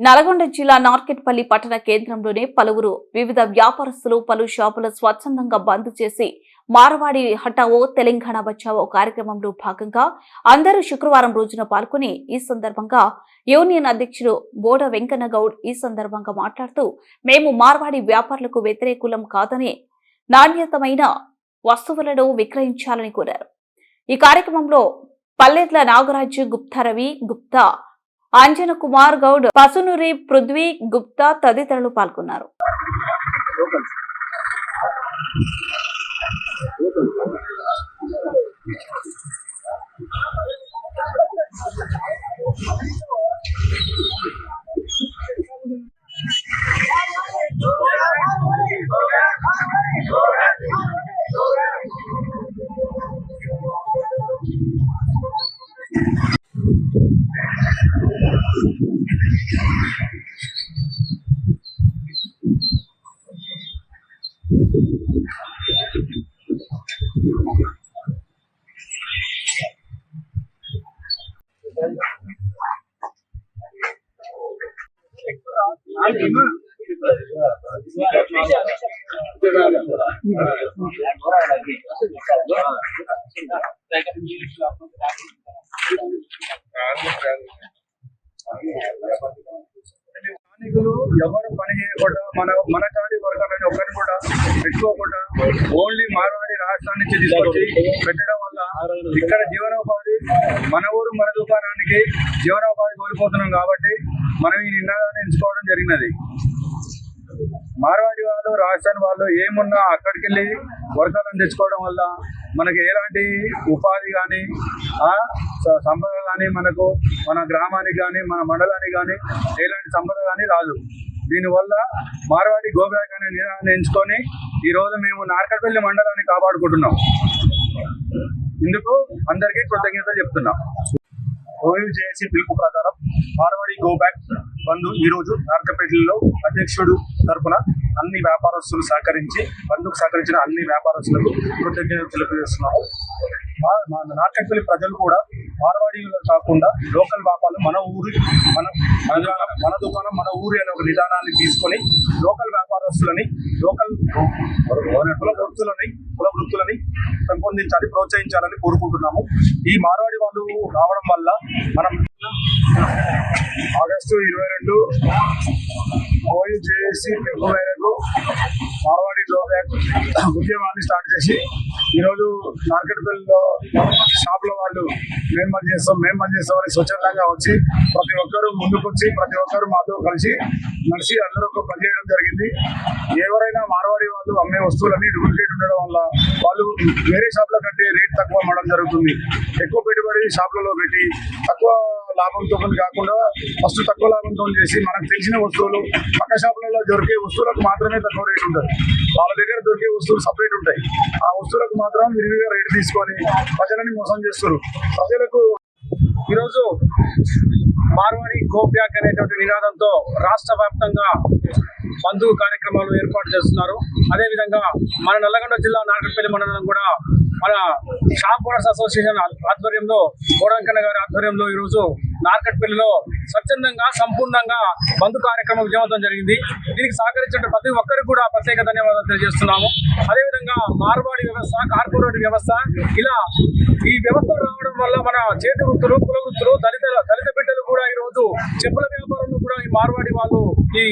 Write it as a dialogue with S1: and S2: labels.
S1: నల్గొండ జిల్లా నార్కెట్పల్లి పట్టణ కేంద్రంలోనే పలువురు వివిధ వ్యాపారస్తులు పలు షాపులు స్వచ్ఛందంగా బంద్ చేసి మారవాడి హటావో తెలంగాణ బచావో కార్యక్రమంలో భాగంగా అందరూ శుక్రవారం రోజున పాల్గొని ఈ సందర్భంగా యూనియన్ అధ్యక్షుడు బోడ వెంకన్న గౌడ్ ఈ సందర్భంగా మాట్లాడుతూ మేము మార్వాడి వ్యాపారులకు వ్యతిరేకులం కాదని నాణ్యతమైన వస్తువులను విక్రయించాలని కోరారు. ఈ కార్యక్రమంలో పల్లెట్ల నాగరాజు గుప్తా రవి గుప్తా అంజన కుమార్ గౌడ్ పసునూరి పృథ్వీ గుప్తా తదితరులు పాల్గొన్నారు.
S2: స్థానికులు ఎవరు పని చేయకుండా మన మన కాడి వర్గాలని ఒకరిని కూడా పెట్టుకోకుండా ఓన్లీ మార్వాడి రాష్ట్రం నుంచి తీసుకొచ్చి పెట్టడం వల్ల ఇక్కడ జీవనోపాధి మన ఊరు మన దుకాణానికి జీవనోపాధి కోల్పోతున్నాం కాబట్టి మనం ఈ నినాదాన్ని ఎంచుకోవడం జరిగినది. మార్వాడి వాళ్ళు రాజస్థాన్ వాళ్ళు ఏమున్నా అక్కడికి వెళ్ళి వర్షాలను తెచ్చుకోవడం వల్ల మనకి ఎలాంటి ఉపాధి కానీ సంపద కానీ మనకు మన గ్రామానికి కానీ మన మండలానికి కానీ ఎలాంటి సంపద కానీ రాదు. దీనివల్ల మార్వాడి గోబ్యాక్ అనే నినాదాన్ని ఎంచుకొని ఈ రోజు మేము నార్కట్పల్లి మండలాన్ని కాపాడుకుంటున్నాం. ఇందుకు అందరికీ కృతజ్ఞతలు చెప్తున్నాం. ఓయూ చేసి పిలుపు ప్రకారం మార్వాడి గో బ్యాక్ బంధు ఈ రోజు నార్కపేటలో అధ్యక్షుడు తరపున అన్ని వ్యాపారస్తులు సహకరించి బంధుకు సహకరించిన అన్ని వ్యాపారస్తులకు కృతజ్ఞతలు తెలియజేస్తున్నాము. మా- మా నార్కట్పల్లి ప్రజలు కూడా మార్వాడీలు కాకుండా లోకల్ వ్యాపారాలు మన ఊరి మన మన మన దుకాణం మన ఊరి అనే ఒక విధానాన్ని తీసుకొని లోకల్ వ్యాపారస్తులని లోకల్ కుల వృత్తులని కుల వృత్తులని పెంపొందించాలి ప్రోత్సహించాలని కోరుకుంటున్నాము. ఈ మార్వాడి వాళ్ళు రావడం వల్ల మనం ఆగస్టు ఇరవై రెండు చేసి జేఏసీ పిలుపు మేరకు మార్వాడి ఉద్యమాన్ని స్టార్ట్ చేసి ఈరోజు మార్కెట్పల్లిలో షాపుల వాళ్ళు మేము పని చేస్తాం మేము పని చేస్తాం అని స్వచ్ఛందంగా వచ్చి ప్రతి ఒక్కరు ముందుకొచ్చి ప్రతి ఒక్కరు మాతో కలిసి నడిచి అందరూ ఒక పని చేయడం జరిగింది. ఎవరైనా మార్వాడి వాళ్ళు అమ్మే వస్తువులన్నీ డూప్లికేట్ ఉండడం వల్ల వాళ్ళు వేరే షాపుల కంటే రేట్ తక్కువ అమ్మడం జరుగుతుంది. ఎక్కువ పెట్టుబడి షాపులలో పెట్టి తక్కువ లాభంతో కాకుండా ఫస్ట్ తక్కువ లాభంతో చేసి మనకు తెలిసిన వస్తువులు పక్క షాపులలో దొరికే వస్తువులకు మాత్రమే తక్కువ రేట్ ఉంటుంది. వాళ్ళ దగ్గర దొరికే వస్తువులు సపరేట్ ఉంటాయి. ఆ వస్తువులకు మాత్రం విరివిగా రేటు తీసుకొని ప్రజలని మోసం చేస్తారు. ప్రజలకు ఈరోజు మార్వాడి కోప్యాక్ అనేటువంటి నినాదంతో రాష్ట్ర వ్యాప్తంగా బంధువు కార్యక్రమాలు ఏర్పాటు చేస్తున్నారు. అదేవిధంగా మన నల్లగొండ జిల్లా నాగపల్లి మండలం కూడా మన షాప్ ఓనర్స్ అసోసియేషన్ ఆధ్వర్యంలో కోడంకన్న గారి ఆధ్వర్యంలో ఈరోజు నార్కట్పల్లిలో స్వచ్ఛందంగా సంపూర్ణంగా బంధు కార్యక్రమం విజయవంతం జరిగింది. దీనికి సహకరించిన ప్రతి ఒక్కరికి కూడా ప్రత్యేక ధన్యవాదాలు తెలియజేస్తున్నాము. అదేవిధంగా మార్వాడి వ్యవస్థ కార్పొరేట్ వ్యవస్థ ఇలా ఈ వ్యవస్థ రావడం వల్ల మన చేతి వృత్తులు కుల వృత్తులు దళిత దళిత బిడ్డలు కూడా ఈ రోజు చెప్పుల వ్యాపారంలో కూడా ఈ మార్వాడి వాళ్ళు ఈ